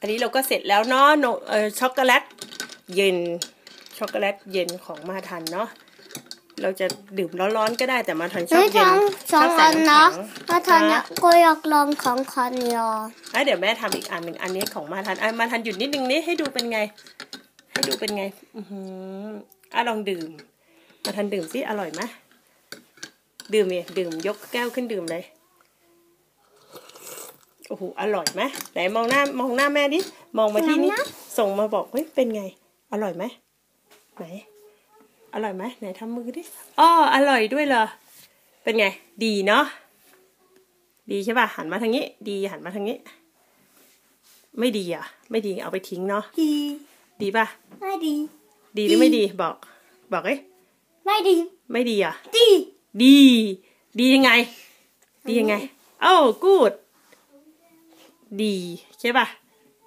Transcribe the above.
อันนี้เราก็เสร็จแล้วเนาะโนเออช็อกโกแลตเย็นช็อกโกแลตเย็นของมาทันเนาะเราจะดื่มร้อนๆก็ได้แต่มาทันชอบไม่เย็สนองสองชบใส่อันนะำแข็งมาทันนะก็อยากลองของคอนยออะเดี๋ยวแม่ทำอีกอันหนึ่งอันนี้ของมาทันอะมาทันหยุดนิดนึงนี่ให้ดูเป็นไง ให้ดูเป็นไง อือหืออะลองดื่ม มาทันดื่มสิอร่อยไหมดื่มเนี่ยดื่มยกแก้วขึ้นดื่มเลย โอ้โหอร่อยไหมไหนมองหน้ามองหน้าแม่ดิมองมาที่นี่ส่งมาบอกเฮ้ยเป็นไง อร่อยไหมไหนอร่อยไหมไหนทำมือดิอ้ออร่อยด้วยเหรอเป็นไง ดีเนาะดีใช่ป่ะหันมาทางนี้ ดีหันมาทางนี้ ไม่ดีอะ ไม่ดีเอาไปทิ้งเนาะดีดีป่ะไม่ดี ดีหรือไม่ดีบอก บอกเอ้ยไม่ดี ไม่ดีอะดี ดี ดียังไง ดียังไงเอ้ากูด ดีใช่ป่ะ